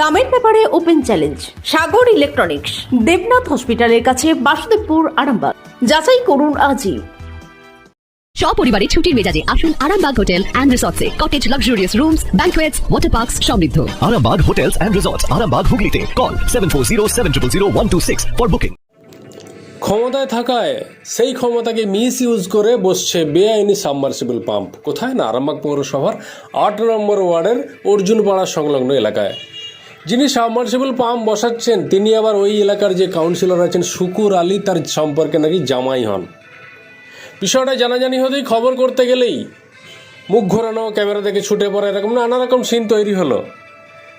দামের ব্যাপারে open challenge Sagar electronics Debnath হসপিটালের কাছে বাসুদেবপুর আরামবাগ। যাচাই করুন আজই। সপরিবারে ছুটির মেজাজে আসুন Arambagh hotel and রিসর্টসে। Cottage luxurious rooms banquets water parks সমৃদ্ধ। Arambag Hotels and Resorts, Arambag Hooghly Call 740 for booking. ক্ষমতায় থাকায় সেই ক্ষমতাকে মিস ইউজ করে বসছে বেআইনি সাবমার্সিবল পাম্প কোথায় না? আরামবাগ পৌরসভার আট নম্বর ওয়ার্ডের অর্জুনপাড়া সংলগ্ন এলাকায়। যিনি সাবমার্সিবল পাম্প বসাচ্ছেন, তিনি আবার ওই এলাকার যে কাউন্সিলর আছেন শুকুর আলী, তার সম্পর্কে নাকি জামাই হন। বিষয়টা জানাজানি হতেই খবর করতে গেলেই মুখ ঘোরানো, ক্যামেরা থেকে ছুটে পড়া, এরকম নানা রকম সিন তৈরি হলো।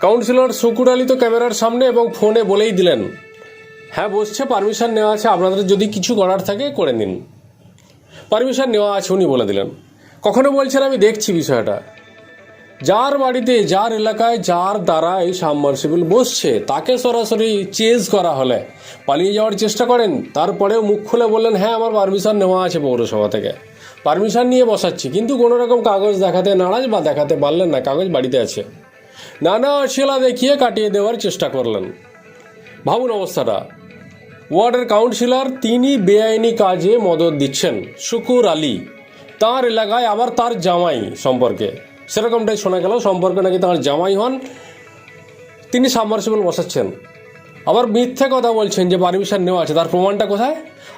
কাউন্সিলর শুকুর আলী তো ক্যামেরার সামনে এবং ফোনে বলেই দিলেন হ্যাঁ বসছে, পারমিশন নেওয়া আছে, আপনাদের যদি কিছু করার থাকে করে নিন। পারমিশন নেওয়া আছে, উনি বলে দিলেন। কখনো বলছেন, আমি দেখছি বিষয়টা। যার বাড়িতে, যার এলাকায়, যার দ্বারা এই সাবমার্সিবল বসছে, তাকে সরাসরি চেজ করা হলে। পালিয়ে যাওয়ার চেষ্টা করেন, তারপরেও মুখ খুলে বললেন হ্যাঁ আমার পারমিশন নেওয়া আছে পৌরসভা থেকে। পারমিশন নিয়ে বসাচ্ছি, কিন্তু কোনো রকম কাগজ দেখাতে নারাজ বা দেখাতে পারলেন না, কাগজ বাড়িতে আছে। নানা অশিলা দেখিয়ে কাটিয়ে দেওয়ার চেষ্টা করলেন। ভাবুন অবস্থাটা। ওয়ার্ডের কাউন্সিলর তিনি বেআইনি কাজে মদত দিচ্ছেন, শুকুর আলী। তার এলাকায় আবার তার জামাই সম্পর্কে। সেরকমটাই শোনা গেল। সম্পর্কে নাকি তাঁর জামাই হন তিনি সাবমার্সিবল বসাচ্ছেন। আবার মিথ্যে কথা বলছেন যে পারমিশন নেওয়া আছে তার প্রমাণটা কোথায়?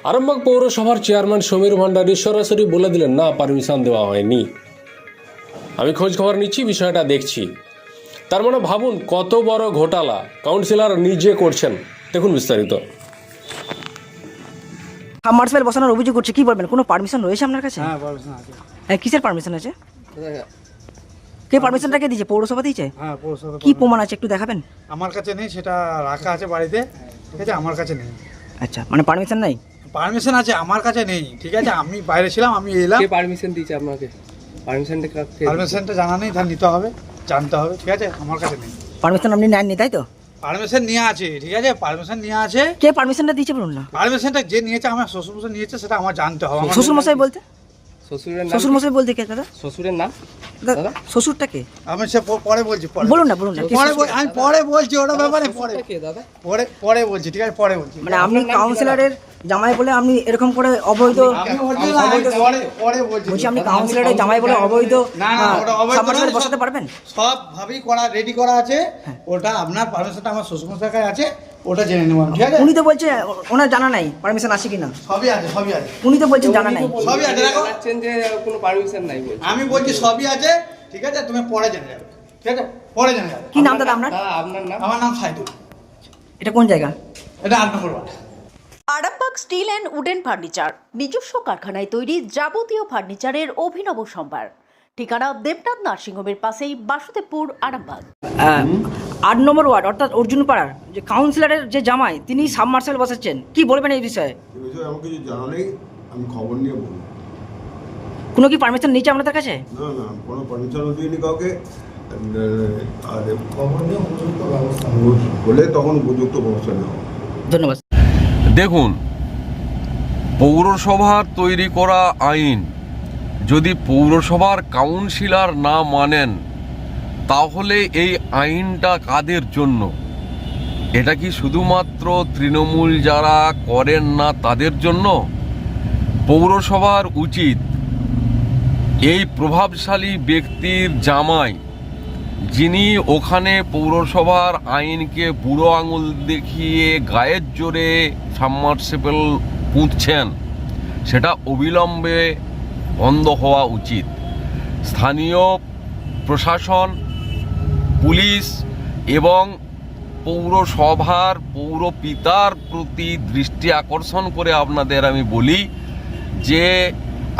আরামবাগ পৌরসভার চেয়ারম্যান সমীর ভান্ডারী সরাসরি বলে দিলেন না পারমিশন দেওয়া হয়নি। আমি খোঁজ খবর নিচ্ছি বিষয়টা দেখছি। তার মানে ভাবুন কত বড় ঘোটালা কাউন্সিলর নিজে করছেন। দেখুন বিস্তারিত। সাবমার্সিবল বসানোর অভিযোগ করছে কি বলবেন? কোনো পারমিশন রয়েছে আপনার কাছে? হ্যাঁ পারমিশন আছে। হ্যাঁ কিসের পারমিশন আছে? কে পারমিশনটা কে দিয়েছে? পৌরসভা দিয়েছে? হ্যাঁ পৌরসভা কি প্রমাণ আছে একটু দেখাবেন? আমার কাছে নেই সেটা রাখা আছে বাড়িতে। ঠিক আছে আমার কাছে নেই। আচ্ছা মানে পারমিশন নাই? পারমিশন আছে আমার কাছে নেই। ঠিক আছে আমি বাইরে ছিলাম আমি এলাম। কে পারমিশন দিয়েছে আপনাকে? পারমিশনটা কাকে পারমিশনটা জানা নেই তার নিতে হবে জানতে হবে। ঠিক আছে আমার কাছে নেই। পারমিশন আপনি নেননি তাই তো? পারমিশন নিয়ে আছে ঠিক আছে পারমিশন নিয়ে আছে। কে পারমিশনটা দিয়েছে বলুন না? পারমিশনটা যে নিয়েছে আমার শ্বশুর মশাই নিয়েছে সেটা আমার জানতে হবে আমার- শ্বশুর মশাই বলতে? শ্বশুরের নাম শ্বশুর মশাই বলতে কে দাদা? শ্বশুরের নাম? দাদা, দাদা? শ্বশুরটা কে? আমি সে পরে বলছি পরে বলুন না বলুন না পরে আমি পরে বলছি ওটা ব্যাপারে পরে পরে পরে বলছি ঠিক আছে পরে বলছি। মানে আপনি কাউন্সিলরের জামাই বলে আপনি এরকম করে অবৈধ বলছি আপনি কাউন্সিলরের জামাই বলে অবৈধ না না সাবমার্সিবল বসাতে পারবেন? সব ভাবেই করা রেডি করা আছে। ওটা আপনার পারমিশনটা আমার শ্বশুরমশাই কাছে আছে ওটা জেনে নেব ঠিক আছে? উনি তো বলছে ওনার জানা নাই পারমিশন আছে কিনা? সবই আছে সবই আছে। উনি তো বলছেন জানা নাই। সবই আছে দেখো। যে কোনো পারমিশন নাই বলছে। আমি বলছি সবই আছে ঠিক আছে? তুমি পরে জেনে যাবে ঠিক আছে? পরে জেনে যাবে। কি নাম দাদা আপনার? আপনার নাম? আমার নাম সাইদুল। এটা কোন জায়গা? এটা আট নম্বর ward Arambagh steel and wooden furniture নিজস্ব কারখানায় তৈরি যাবতীয় ফার্নিচারের অভিনব সম্ভার। ঠিকানা দেবনাথ নার্সিংহোমের পাশেই বাসুদেবপুর আরামবাগ। আট নম্বর ওয়ার্ড অর্থাৎ অর্জুন পাড়ার যে কাউন্সিলরের যে জামাই তিনি সাবমার্শাল বসাচ্ছেন কি বলবেন এই বিষয়ে? আমার কিছু জানা নেই আমি খবর নিয়ে বলব। কোনো কি পারমিশন নিয়েছে আপনাদের কাছে? না না কোনো পারমিশনও দিইনি কাউকে। Uh, আর খবর নিয়ে উপযুক্ত ব্যবস্থা হলে তখন উপযুক্ত ব্যবস্থা নেওয়া ধন্যবাদ। দেখুন পৌরসভার তৈরি করা আইন। যদি পৌরসভার কাউন্সিলর না মানেন, তাহলে এই আইনটা কাদের জন্য? এটা কি শুধুমাত্র তৃণমূল যারা করেন না তাদের জন্য? পৌরসভার উচিত এই প্রভাবশালী ব্যক্তির জামাই যিনি ওখানে পৌরসভার আইনকে বুড়ো আঙুল দেখিয়ে গায়ের জোরে সাবমার্সিবল পুঁতছেন, সেটা অবিলম্বে বন্ধ হওয়া উচিত। স্থানীয় প্রশাসন, পুলিশ এবং পৌরসভার পৌর পিতার প্রতি দৃষ্টি আকর্ষণ করে আপনাদের আমি বলি যে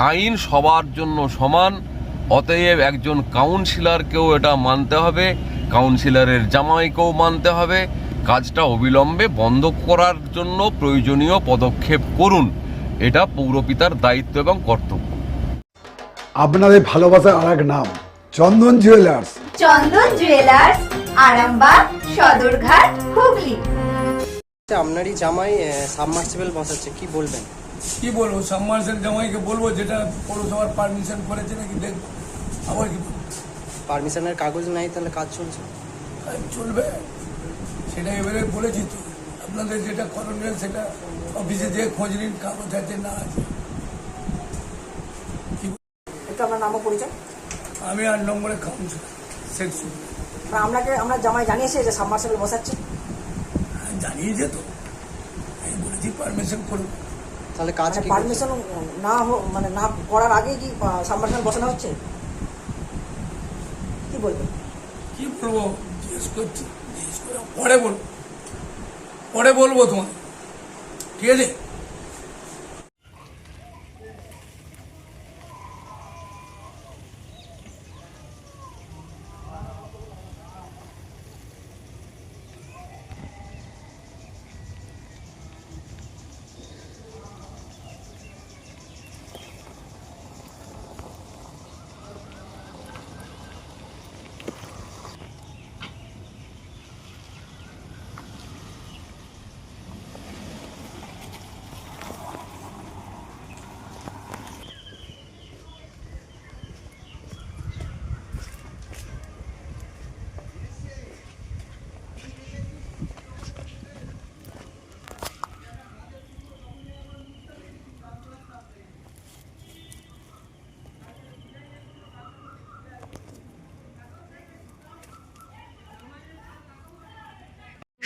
আইন সবার জন্য সমান অতএব একজন কাউন্সিলারকেও এটা মানতে হবে কাউন্সিলরের জামাইকেও মানতে হবে। কাজটা অবিলম্বে বন্ধ করার জন্য প্রয়োজনীয় পদক্ষেপ করুন। এটা পৌরপিতার দায়িত্ব এবং কর্তব্য। আপনাদের ভালোবাসার আর এক নাম চন্দন জুয়েলার্স চন্দন জুয়েলার্স আরামবাগ সদরঘাট হুগলি। আপনারই জামাই সাবমার্সিবল বসাচ্ছে কি বলবেন? কি বলব সাবমার্সিবল জামাইকে বলব যেটা পৌরসভার পারমিশন করেছে নাকি দেখব আবার কি? পারমিশনের কাগজ নাই তাহলে কাজ চলছে। আর চলবে। সেটা এবারে বলেছি তো। আপনাদের যেটা করণীয় সেটা অফিসে যে খোঁজ নিন কাগজ আছে না আছে। আপনার নাম পরিচয়? আমি আট নম্বরে কাউন্সিলর শেখ মানে আপনাকে আমরা জামাই জানিয়েছি যে সাবমার্সেবল বসাচ্ছি। জানিয়েছে তো। আমি বলেছি পারমিশন করুন। তাহলে কাজ পারমিশন না হো- মানে না করার আগে কি সাবমার্সেবল বসানো হচ্ছে? বলবেন? কি বলব? জিজ্ঞেস করছি। জিজ্ঞেস করে পরে বলব। পরে বলব তোমার ঠিক আছে?